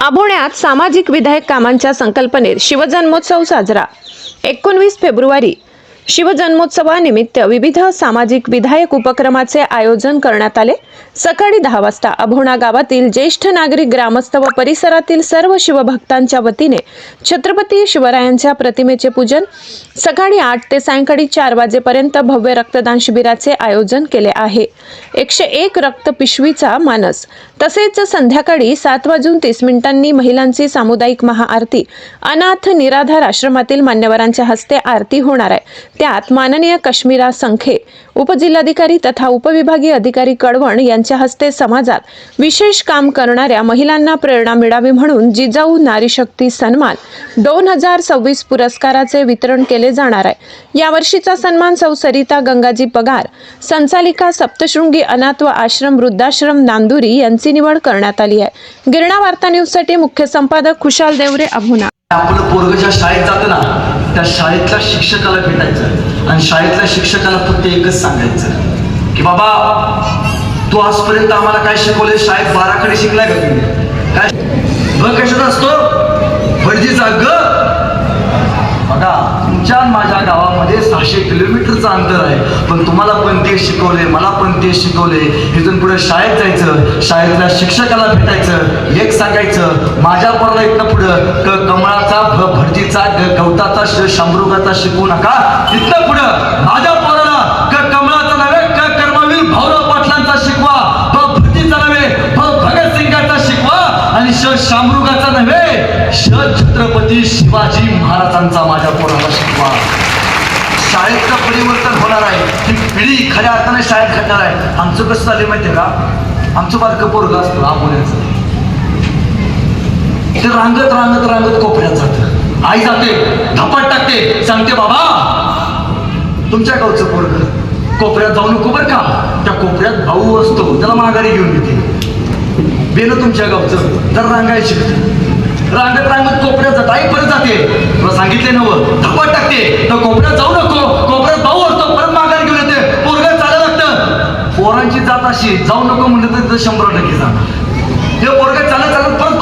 आभोण्यात सामाजिक विधायक कामांच्या संकल्पनेत शिवजन्मोत्सव साजरा. एकोणवीस फेब्रुवारी शिवजन्मोत्सवानिमित्त विविध सामाजिक विधायक उपक्रमाचे आयोजन करण्यात आले. सकाळी दहा वाजता अभोणा गावातील ज्येष्ठ नागरिक ग्रामस्थ व परिसरातील सर्व शिवभक्तांच्या वतीने छत्रपती शिवरायांच्या प्रतिमेचे पूजन सकाळी आठ ते सायंकाळी चार वाजेपर्यंत भव्य रक्तदान शिबिराचे आयोजन केले आहे. एकशे एक रक्त पिशवीचा मानस. तसेच संध्याकाळी सात वाजून तीस मिनिटांनी महिलांची सामुदायिक महाआरती अनाथ निराधार आश्रमातील मान्यवरांच्या हस्ते आरती होणार आहे. त्यात माननीय काश्मीरा संखे उपजिल्हाधिकारी तथा उपविभागीय अधिकारी कडवण यांच्या हस्ते समाजात विशेष काम करणाऱ्या महिलांना प्रेरणा मिळावी म्हणून जिजाऊ नारी शक्ती सन्मान दोन हजार सव्वीस पुरस्काराचे वितरण केले जाणार आहे. यावर्षीचा सन्मान सौ सरिता गंगाजी पगार संचालिका सप्तशृंगी अनाथ व आश्रम वृद्धाश्रम नांदुरी यांची निवड करण्यात आली आहे. गिरणा वार्ता न्यूजसाठी मुख्य संपादक खुशाल देवरे अभुना. आपण पोरग शाळेत जातो ना त्या शाळेतल्या शिक्षकाला भेटायचं आणि शाळेतल्या शिक्षकाला फक्त एकच सांगायचं की बाबा तू आजपर्यंत आम्हाला काय शिकवले शाळेत बाराकडे शिकलाय का तुम्ही? काय? ब कशात असतो? भटजीचा ग तुमच्या माझ्या गावामध्ये सहाशे किलोमीटरचं अंतर आहे. पण तुम्हाला पण ते शिकवले मला पण ते शिकवले इथून पुढे शाळेत जायचं शाळेतल्या शिक्षकाला भेटायचं एक सांगायचं माझ्या पोराला इथनं पुढं क कमळाचा भरतीचा ग गवताचा शंभरुगाचा शिकवू नका. इथनं पुढं माझ्या पोरा श शामरुगाचा नव्हे श छत्रपती शिवाजी महाराजांचा माझ्या पोराला शिकवा. शाळेतलं परिवर्तन होणार आहे. ही पिढी खऱ्या अर्थाने शाळेत घडणार आहे. आमचं कसं झालं माहितीये का? आमचं बारकं पोरग असतं आंबोल्याचं ते रांगत रांगत रांगत कोपऱ्यात जातं. आई जाते धपाट टाकते सांगते बाबा तुमच्या गावचं पोरग कोपऱ्यात जाऊ नको बरं का. त्या कोपऱ्यात भाऊ असतो त्याला माघारी घेऊन येते. बेन तुमच्या गावचं तर रांगाय शिकत. रांगत रांगत कोपऱ्यात जात. आई परत जाते. तुला सांगितले नव. धापा टाकते. तर कोपऱ्यात जाऊ नको. कोपऱ्यात भाऊ असतो. परत माघार घेऊन येते. पोरग चालत लागतं पोरांची जात अशी. जाऊ नको म्हणलं तर शंभर टक्के जा. हे पोरग चालत चालत परत